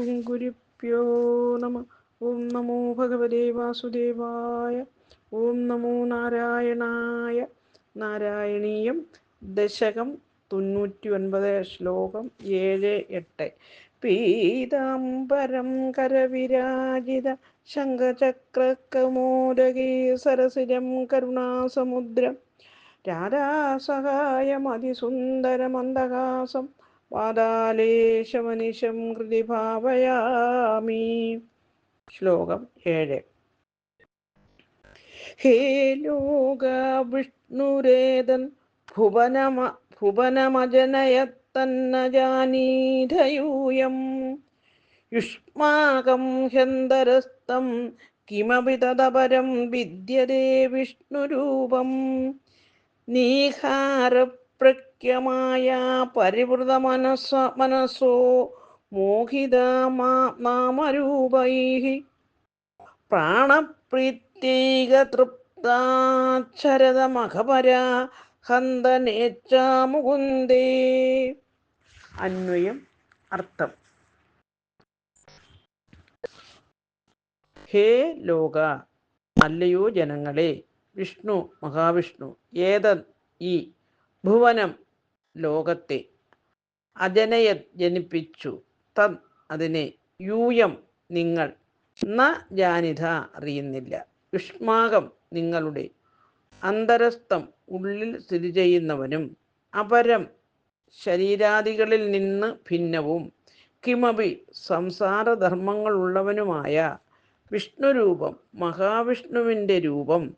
ഗുങ്കുരിപ്യോ നമ. ഓം നമോ ഭഗവതേ വാസുദേവായ. ഓം നമോ നാരായണായ. നാരായണീയം ദശകം തൊണ്ണൂറ്റി ഒൻപത് ശ്ലോകം ഏഴ് എട്ട്. പീതാംബരം കരവിരാജിത ശംഖചക്രകമോദകീ സരസിജം കരുണാസമുദ്രം. രാധാസഹായമതിസുന്ദരമന്ദഹാസം പാതാലേശമനിശം കൃതി ഭാവയാമി. ശ്ലോകം ഏഴ്. ഹേ ലോക വിഷ്ണുരേതൻ ഭുവനമ ഭുവനമജനയത്തന്ന ജാനീധയൂയം യുഷ്മാകം ഹ്യന്തരസ്തം കിമപി തദപരം വിദ്യതേ വിഷ്ണുരൂപം. നീഹാരപ്രക്യമായ പരിവൃത മനസ്സ മനസ്സോ മോഹിത നാമരൂപൈ പ്രാണപ്രീത്യൈകതൃപ്താക്ഷരതമഖപര ഹന്തനേച്ചാമുകുന്ദേ അന്വയം അർത്ഥം. ഹേ ലോക അല്ലയോ ജനങ്ങളെ വിഷ്ണു മഹാവിഷ്ണു ഏതൻ ഈ ഭുവനം ലോകത്തെ അജനയ ജനിപ്പിച്ചു. തൻ അതിനെ യൂയം നിങ്ങൾ ന ജാനിത അറിയുന്നില്ല. യുഷ്മാകം നിങ്ങളുടെ അന്തരസ്ഥം ഉള്ളിൽ സ്ഥിതി ചെയ്യുന്നവനും അപരം ശരീരാദികളിൽ നിന്ന് ഭിന്നവും കിമപി സംസാരധർമ്മങ്ങളുള്ളവനുമായ വിഷ്ണുരൂപം മഹാവിഷ്ണുവിന്റെ രൂപം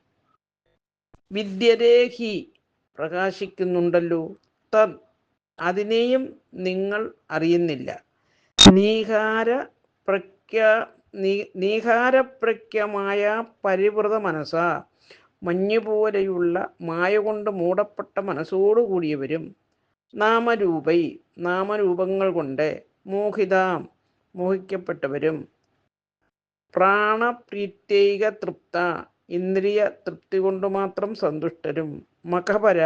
വിദ്യരേഹി പ്രകാശിക്കുന്നുണ്ടല്ലോ. തൻ അതിനെയും നിങ്ങൾ അറിയുന്നില്ല. നീഹാര പ്രഖ്യ നീഹാരപ്രഖ്യമായ പരിവൃത മനസ്സ. മഞ്ഞുപോലെയുള്ള മായ കൊണ്ട് മൂടപ്പെട്ട മനസ്സോടുകൂടിയവരും നാമരൂപൈ നാമരൂപങ്ങൾ കൊണ്ട് മോഹിതാം മോഹിക്കപ്പെട്ടവരും. പ്രാണപ്രീത്യൈക തൃപ്ത ഇന്ദ്രിയ തൃപ്തി കൊണ്ട് മാത്രം സന്തുഷ്ടരും. മഖപര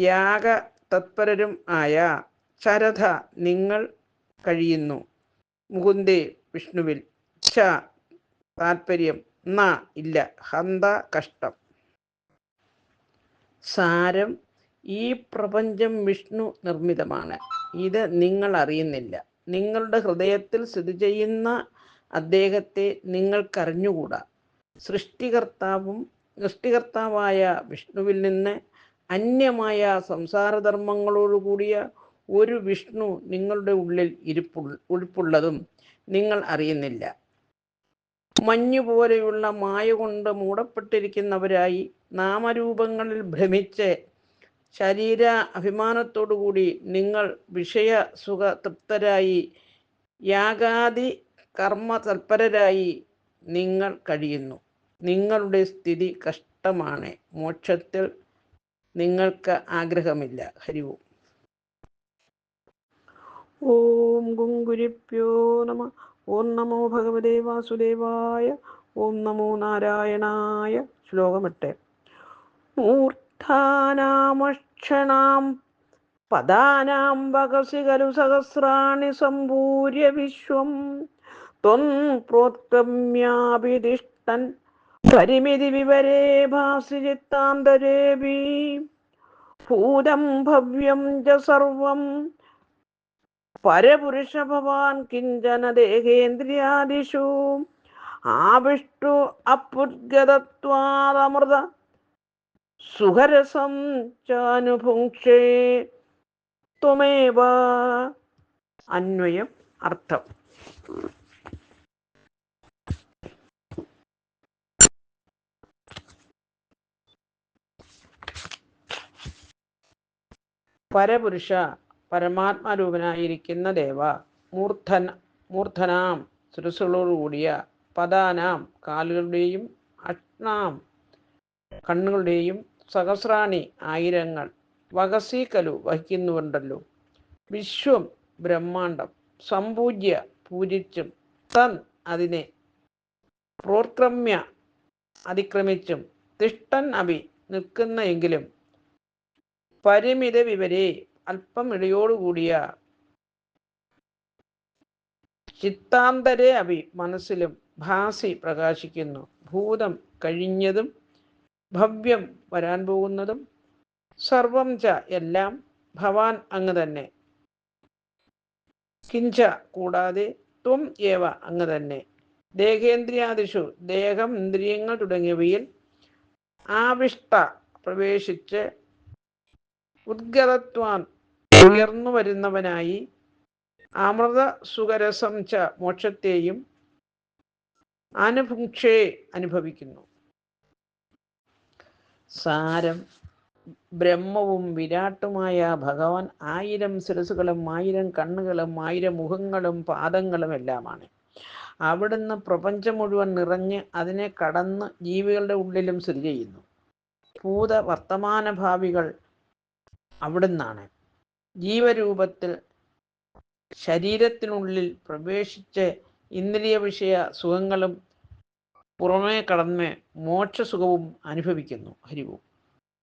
യാഗ തത്പരരും ആയ ശരഥ നിങ്ങൾ കഴിയുന്നു. മുകുന്ദേ വിഷ്ണുവിൽ. ഛ താൽപ്പര്യം ന ഇല്ല. ഹന്ത കഷ്ടം. സാരം ഈ പ്രപഞ്ചം വിഷ്ണു നിർമ്മിതമാണ്. ഇത് നിങ്ങൾ അറിയുന്നില്ല. നിങ്ങളുടെ ഹൃദയത്തിൽ സ്ഥിതി ചെയ്യുന്ന അദ്ദേഹത്തെ നിങ്ങൾക്കറിഞ്ഞുകൂടാ. സൃഷ്ടികർത്താവും സൃഷ്ടികർത്താവായ വിഷ്ണുവിൽ നിന്ന് അന്യമായ സംസാരധർമ്മങ്ങളോടുകൂടിയ ഒരു വിഷ്ണു നിങ്ങളുടെ ഉള്ളിൽ ഇരിപ്പു ഉൾപ്പുള്ളതും നിങ്ങൾ അറിയുന്നില്ല. മഞ്ഞു പോലെയുള്ള മായ കൊണ്ട് മൂടപ്പെട്ടിരിക്കുന്നവരായി നാമരൂപങ്ങളിൽ ഭ്രമിച്ച് ശരീര അഭിമാനത്തോടുകൂടി നിങ്ങൾ വിഷയ സുഖ തൃപ്തരായി യാഗാദി കർമ്മ തൽപരരായി നിങ്ങൾ കഴിയുന്നു. നിങ്ങളുടെ സ്ഥിതി കഷ്ടമാണ്. മോക്ഷത്തിൽ നിങ്ങൾക്ക് ആഗ്രഹമില്ല. ഹരിവും ഓം. ഗുങ്കുരിപ്യോ നമ. ഓം നമോ ഭഗവതേ വാസുദേവായ. ഓം നമോ നാരായണായ. ശ്ലോകമെട്ട് മൂർധാനാമക്ഷണാം പദാനാം വകസി ഖലു സഹസ്രാണി സമ്പൂര്യ വിശ്വം. ത്വം പ്രോത്കമ്യാഭിതിഷ്ടൻ പരിമിതി വിവരേ ഭാസി ചിത്താന്തരേവി ഭൂതം ഭവ്യം ച സർവം. പരപുരുഷ ഭവാൻ കിഞ്ചന ദേഹേന്ദ്രിയാദിഷു. ആവിഷ്ടു അപുദ്ഗതത്വാദമൃത. സുഖരസം ചാനുഭുക്ഷേ ത്വമേവ. അന്വയം അർത്ഥം. പരപുരുഷ പരമാത്മാരൂപനായിരിക്കുന്ന ദേവ മൂർധന മൂർധനാം സുരസുകളോടുകൂടിയ പദാനാം കാലുകളുടെയും അഷ്ണാം കണ്ണുകളുടെയും സഹസ്രാണി ആയിരങ്ങൾ വകസീക്കലു വഹിക്കുന്നുണ്ടല്ലോ വിശ്വം ബ്രഹ്മാണ്ടം സമ്പൂജ്യ പൂജിച്ചും തൻ അതിനെ പ്രോക്രമ്യ അതിക്രമിച്ചും തിഷ്ടൻ അഭി നിൽക്കുന്ന എങ്കിലും പരിമിത വിവരെ അല്പം ഇടയോടുകൂടിയ ചിത്താന്തരെ അഭി മനസ്സിലും ഭാസി പ്രകാശിക്കുന്നു. ഭൂതം കഴിഞ്ഞതും ഭവ്യം വരാൻ പോകുന്നതും സർവം ച എല്ലാം ഭവാൻ അങ്ങ് തന്നെ. കിഞ്ച കൂടാതെ ത്വം ഏവ അങ്ങ് തന്നെ. ദേഹേന്ദ്രിയാദിഷു ദേഹം ഇന്ദ്രിയങ്ങൾ തുടങ്ങിയവയിൽ ആവിഷ്ട പ്രവേശിച്ച് ഉദ്ഗതത്വാൻ ഉയർന്നു വരുന്നവനായി അമൃത സുഖരസം ച മോക്ഷത്തെയും അനുഭുക്ഷേ അനുഭവിക്കുന്നു. സാരം ബ്രഹ്മവും വിരാട്ടുമായ ഭഗവാൻ ആയിരം ശിരസുകളും ആയിരം കണ്ണുകളും ആയിരം മുഖങ്ങളും പാദങ്ങളും എല്ലാമാണ്. അവിടുന്ന് പ്രപഞ്ചം മുഴുവൻ നിറഞ്ഞ് അതിനെ കടന്ന് ജീവികളുടെ ഉള്ളിലും സ്ഥിതി ചെയ്യുന്നു. ഭൂത വർത്തമാന ഭാവികൾ അവിടുന്നാണ്. ജീവരൂപത്തിൽ ശരീരത്തിനുള്ളിൽ പ്രവേശിച്ച് ഇന്ദ്രിയ വിഷയ സുഖങ്ങളും പുറമേ കടന്ന് മോക്ഷസുഖവും അനുഭവിക്കുന്നു. ഹരിവും